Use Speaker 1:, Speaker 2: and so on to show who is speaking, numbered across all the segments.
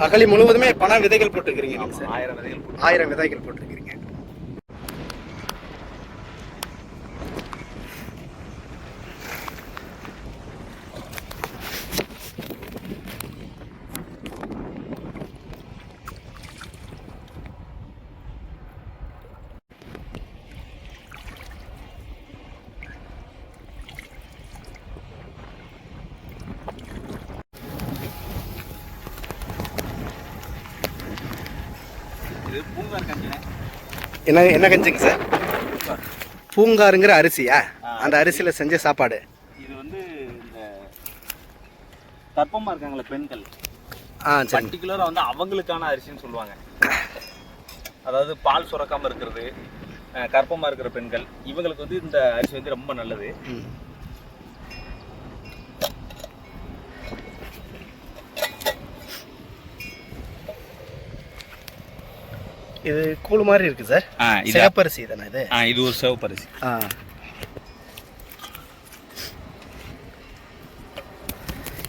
Speaker 1: அகழி முழுவதுமே பண விதைகள் சார்.
Speaker 2: ஆயிரம் விதைகள் போட்டு
Speaker 1: ஆயிரம் விதைகள் போட்டிருக்கிறீங்க என்ன என்ன கஞ்சிங்க சார்? பூங்காருங்கிற அரிசியா? அந்த அரிசியில் செஞ்ச சாப்பாடு.
Speaker 2: இது வந்து இந்த கர்ப்பமா இருக்காங்களே பெண்கள்
Speaker 1: ஆ சரி
Speaker 2: பர்டிகுலரா வந்து அவங்களுக்கான அரிசின்னு சொல்லுவாங்க. அதாவது பால் சுரக்காம இருக்கிறது அஹ், கர்ப்பமா இருக்கிற பெண்கள் இவங்களுக்கு வந்து இந்த அரிசி வந்து ரொம்ப நல்லது.
Speaker 1: இது கூழ் மாதிரி இருக்கு சார். சிகப்பரிசி தானே இது?
Speaker 2: இது ஒரு சிவப்பு அரிசி
Speaker 1: ஆ.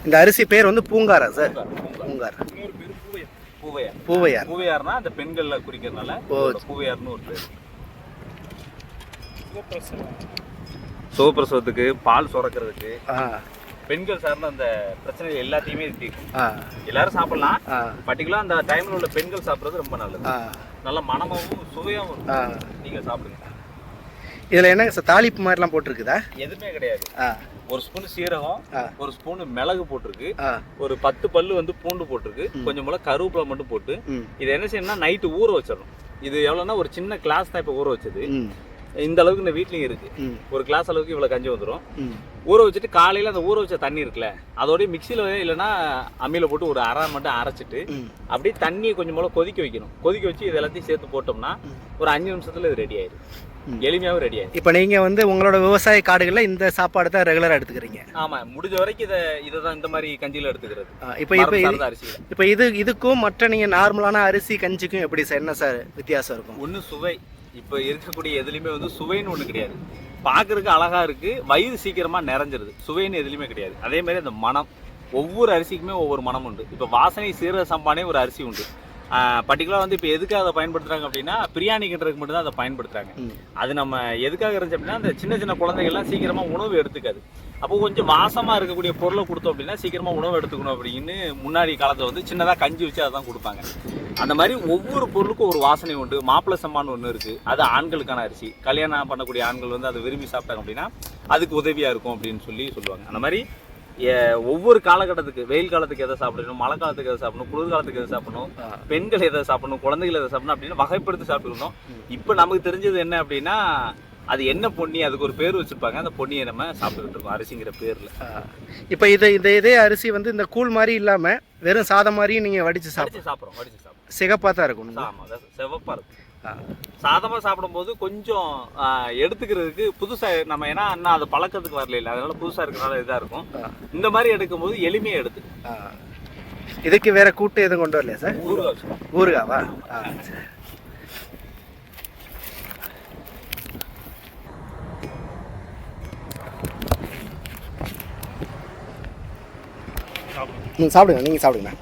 Speaker 1: இந்த அரிசி பேர் வந்து பூங்காரா சார்? பூங்கார்.
Speaker 2: பூவையார். பூவையார்.
Speaker 1: பூவையார்.
Speaker 2: பூவையார்னா அந்த பெண்கள்ல குறிக்கிறதுனால பூவையார்னு ஒரு பேர். சுகப்பிரசவத்துக்கு பால் சுரக்கிறதுக்கு
Speaker 1: ஆ.
Speaker 2: பெண்கள் சார்ந்த அந்த பிரச்சனைகள் எல்லாத்தையுமே இது தீர்க்கும்.
Speaker 1: ஆ.
Speaker 2: எல்லாரும் சாப்பிடலாம்.
Speaker 1: ஆ.
Speaker 2: பர்டிகுலா அந்த டைம்ல உள்ள பெண்கள் சாப்பிடுறது ரொம்ப நல்லது.
Speaker 1: ஆ.
Speaker 2: நல்ல மனமாவும் சுவையாவும் இருக்கும்.
Speaker 1: ஆ.
Speaker 2: நீங்க சாப்பிடுங்க.
Speaker 1: இதில் என்னங்க சார் தாளிப்பு மாதிரிலாம் போட்டிருக்குதா?
Speaker 2: எதுவுமே கிடையாது. ஒரு ஸ்பூன் சீரகம். ஒரு ஸ்பூன் மிளகு போட்டிருக்கு. ஒரு பத்து பல்லு வந்து பூண்டு போட்டிருக்கு. கொஞ்சம் போல கருவேப்பிலை மட்டும் போட்டு. இது என்ன செய்யணும்னா நைட்டு ஊற வச்சிடணும். இது எவ்வளோன்னா ஒரு சின்ன கிளாஸ் தான் இப்போ ஊற வச்சது. இந்த அளவுக்கு இந்த வீட்லயும் இருக்கு. ஒரு கிளாஸ் அளவுக்கு இவ்வளவு கஞ்சி வந்துடும் ஊற வச்சுட்டு காலையில அந்த ஊற வச்ச தண்ணி இருக்குல்ல அதோடய மிக்சியில் இல்லைன்னா அம்மியில போட்டு ஒரு அரை மட்டும் அரைச்சிட்டு அப்படியே தண்ணியை கொஞ்சம் போல கொதிக்க வைக்கணும். கொதிக்க வச்சு இது எல்லாத்தையும் சேர்த்து போட்டோம்னா ஒரு அஞ்சு நிமிஷத்துல இது ரெடி ஆயிடும்
Speaker 1: ம்.
Speaker 2: எளிமையாகவும் ரெடி ஆயிடும்
Speaker 1: இப்போ நீங்கள் வந்து உங்களோட விவசாய காடுகளில் இந்த சாப்பாடு தான் ரெகுலராக எடுத்துக்கிறீங்க.
Speaker 2: ஆமா முடிஞ்ச வரைக்கும் இதை இதை தான் இந்த மாதிரி கஞ்சியில எடுத்துக்கிறது.
Speaker 1: இப்போ இப்போ
Speaker 2: அரிசியில.
Speaker 1: இப்போ இது இதுக்கும் மற்ற நீங்கள் நார்மலான அரிசி கஞ்சிக்கும் எப்படி சார் என்ன சார் வித்தியாசம் இருக்கும்?
Speaker 2: ஒண்ணு சுவை. இப்போ இருக்கக்கூடிய எதுலையுமே வந்து சுவைன்னு ஒன்று கிடையாது. பார்க்குறதுக்கு அழகா இருக்கு வயிறு சீக்கிரமா நிறைஞ்சிருது. சுவைன்னு எதுலையுமே கிடையாது. அதே மாதிரி அந்த மனம் ஒவ்வொரு அரிசிக்குமே ஒவ்வொரு மனம் உண்டு. இப்போ வாசனை சீரக சம்பானே ஒரு அரிசி உண்டு. பர்டிகுலராக வந்து இப்போ எதுக்காக அதை பயன்படுத்துறாங்க அப்படின்னா பிரியாணி கிட்டுறதுக்கு மட்டும் தான் அதை பயன்படுத்துறாங்க.
Speaker 1: ம்.
Speaker 2: அது நம்ம எதுக்காக இருந்துச்சு அப்படின்னா அந்த சின்ன சின்ன குழந்தைகள்லாம் சீக்கிரமா உணவு எடுத்துக்காது. அப்போ கொஞ்சம் வாசமா இருக்கக்கூடிய பொருளை கொடுத்தோம் அப்படின்னா சீக்கிரமா உணவு எடுத்துக்கணும் அப்படின்னு முன்னாடி காலத்துல வந்து சின்னதா கஞ்சி வச்சு அதான் கொடுப்பாங்க. அந்த மாதிரி ஒவ்வொரு பொருளுக்கும் ஒரு வாசனை உண்டு. மாப்பிள்ளை சம்மான்னு ஒன்று இருக்கு. அது ஆண்களுக்கான அரிசி. கல்யாணம் பண்ணக்கூடிய ஆண்கள் வந்து அதை விரும்பி சாப்பிட்டாங்க அப்படின்னா அதுக்கு உதவியா இருக்கும் அப்படின்னு சொல்லி சொல்லுவாங்க. அந்த மாதிரி ஒவ்வொரு காலகட்டத்துக்கு வெயில் காலத்துக்கு எதை சாப்பிடணும் மழை காலத்துக்கு எதை சாப்பிடணும் குளிர் காலத்துக்கு எதை சாப்பிடணும். பெண்கள் எதை சாப்பிடணும் குழந்தைகள் எதை சாப்பிடணும் அப்படின்னு வகைப்படுத்தி சாப்பிட்டுருந்தோம் இப்போ நமக்கு தெரிஞ்சது என்ன அப்படின்னா அது என்ன பொன்னி அதுக்கு ஒரு பேர் வச்சிருப்பாங்க. அந்த பொன்னியை நம்ம சாப்பிட்டுக்கிட்டு இருக்கோம் அரிசிங்கிற பேர்ல.
Speaker 1: இப்போ இது இந்த இதே அரிசி வந்து இந்த கூழ் மாதிரி இல்லாமல் வெறும் சாதம் மாதிரியும் நீங்கள் வடித்து சாப்பிட
Speaker 2: வடிச்சு சாப்பிட்றோம் வடிச்சு சாப்பிட்றோம்.
Speaker 1: சிகப்பாக தான் இருக்கும்
Speaker 2: ஆமா அதான் செவப்பா இருக்கும்.
Speaker 1: ஆ.
Speaker 2: சாதமா சாப்பிடும்போது கொஞ்சம் எடுத்துக்கிறதுக்கு புதுசா நம்ம ஏன்னா அண்ணா அது பழக்கத்துக்கு வரல இல்லை அதனால புதுசா இருக்கனால இதா இருக்கும். இந்த மாதிரி எடுக்கும்போது எளிமையா எடுத்து.
Speaker 1: இதுக்கு வேற கூட்டு எதுவும் கொண்டு வரலையா சார் ம் சாப்பிடுங்க நீங்கள் சாப்பிடுங்க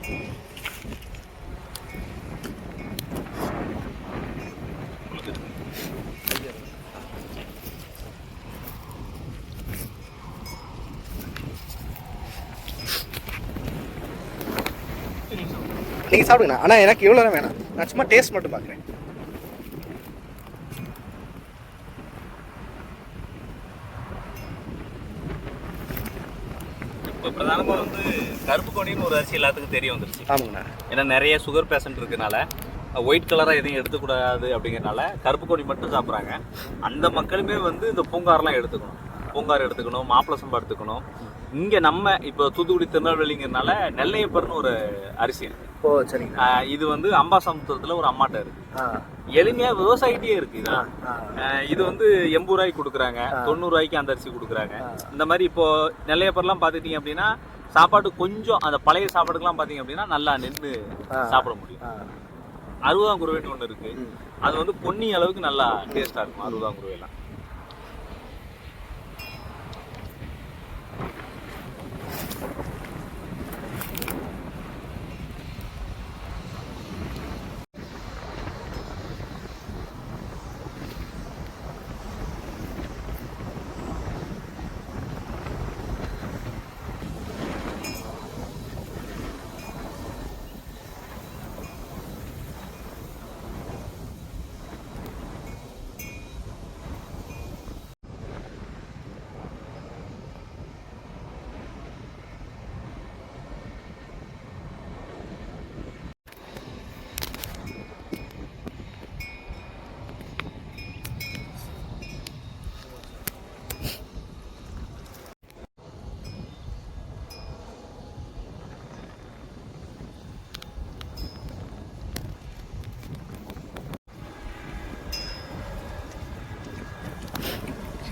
Speaker 1: நீங்கள் சாப்பிடுங்கண்ணா ஆனால் எனக்கு இவ்வளோ வேணாம். நான் சும்மா டேஸ்ட் மட்டும் பார்க்குறேன்.
Speaker 2: இப்போ பிரதானமா வந்து கருப்பு கோணின்னு ஒரு அரிசி எல்லாத்துக்கும் தெரிய வந்துருச்சு.
Speaker 1: ஆமாங்கண்ணா.
Speaker 2: ஏன்னா நிறைய சுகர் பேஷண்ட் இருக்கனால ஒயிட் கலராக எதையும் எடுத்துக்கூடாது அப்படிங்கறனால கருப்பு கொடி மட்டும் சாப்பிட்றாங்க. அந்த மக்களுமே வந்து இந்த பூங்காரெலாம் எடுத்துக்கணும். பூங்கார் எடுத்துக்கணும் மாப்பிள சம்பா எடுத்துக்கணும். இங்கே நம்ம இப்போ தூத்துக்குடி திருநெல்வேலிங்கிறனால நெல்லையப்பர்னு ஒரு அரிசி இருக்கு.
Speaker 1: ஓ
Speaker 2: ஆஹ் இது வந்து அம்பாசமுத்திரத்தில் ஒரு அம்மாட்ட இருக்கு.
Speaker 1: ஆ.
Speaker 2: எளிமையாக விவசாயிட்டே இருக்கு இது. வந்து எண்பது ரூபாய்க்கு கொடுக்குறாங்க தொண்ணூறு ரூபாய்க்கு அந்த அரிசி கொடுக்குறாங்க இந்த மாதிரி இப்போ நெல்லையப்பர்லாம் பார்த்துக்கிட்டீங்க அப்படின்னா சாப்பாடு கொஞ்சம் அந்த பழைய சாப்பாடுக்கெல்லாம் பார்த்தீங்க அப்படின்னா நல்லா நின்று சாப்பிட முடியும். அறுபதாம் குருவைன்னு ஒன்று இருக்கு. அது வந்து பொன்னி அளவுக்கு நல்லா டேஸ்டா இருக்கும் அறுபதாம் குருவையெல்லாம்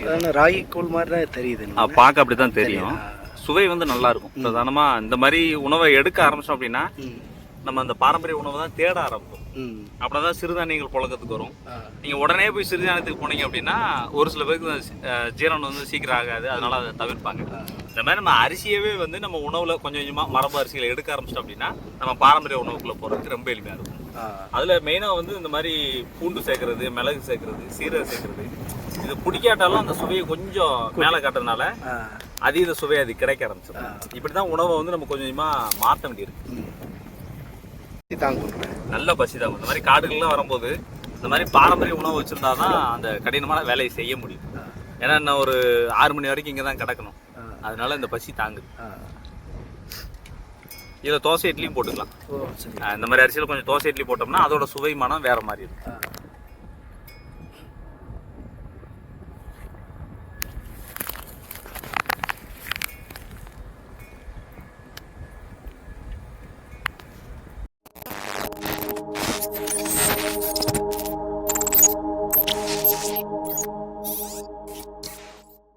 Speaker 1: ராகி கூழ் மாதிரி தான் தெரியுது
Speaker 2: பார்க்க அப்படிதான் தெரியும்.
Speaker 1: ஆ.
Speaker 2: சுவை வந்து நல்லா இருக்கும். பிரதானமா இந்த மாதிரி உணவை எடுக்க ஆரம்பிச்சோம் அப்படின்னா நம்ம அந்த பாரம்பரிய உணவை தான் தேட ஆரம்பிப்போம்.
Speaker 1: ம்.
Speaker 2: அப்படிதான் சிறுதானியங்கள் புழக்கத்துக்கு வரும். நீங்க உடனே போய் சிறுதானியத்துக்கு போனீங்க அப்படின்னா ஒரு சில பேருக்கு ஜீரணம் வந்து சீக்கிரம் ஆகாது. அதனால அதை தவிர்ப்பாங்க. இந்த மாதிரி நம்ம அரிசியவே வந்து நம்ம உணவுல கொஞ்சம் கொஞ்சமா மரபு அரிசிகளை எடுக்க ஆரம்பிச்சிட்டோம் அப்படின்னா நம்ம பாரம்பரிய உணவுக்குள்ள போறதுக்கு ரொம்ப எளிமையா இருக்கும். அதுல மெயினா வந்து இந்த மாதிரி பூண்டு சேர்க்கறது மிளகு சேர்க்கறது சீரகம் சேர்க்கறது. இது பிடிக்காட்டாலும் அந்த சுவையை கொஞ்சம் மேல காட்டுறதுனால அதீத சுவை அது கிடைக்க ஆரம்பிச்சிடும் இப்படிதான் உணவை வந்து நம்ம கொஞ்சம் கொஞ்சமா மாத்த வேண்டியிருக்கு.
Speaker 1: தாங்க
Speaker 2: நல்ல பசி தான். இந்த மாதிரி காடுகள்லாம் வரும்போது இந்த மாதிரி பாரம்பரிய உணவு வச்சிருந்தாதான் அந்த கடினமான வேலையை செய்ய முடியும். ஏன்னா இன்னும் ஒரு ஆறு மணி வரைக்கும் இங்கே தான் கிடக்கணும். அதனால இந்த பசி தாங்குது. இதில் தோசை இட்லியும் போட்டுக்கலாம். இந்த மாதிரி அரிசியில் கொஞ்சம் தோசை இட்லி போட்டோம்னா அதோட சுவை மனம் வேற மாதிரி இருக்கும்.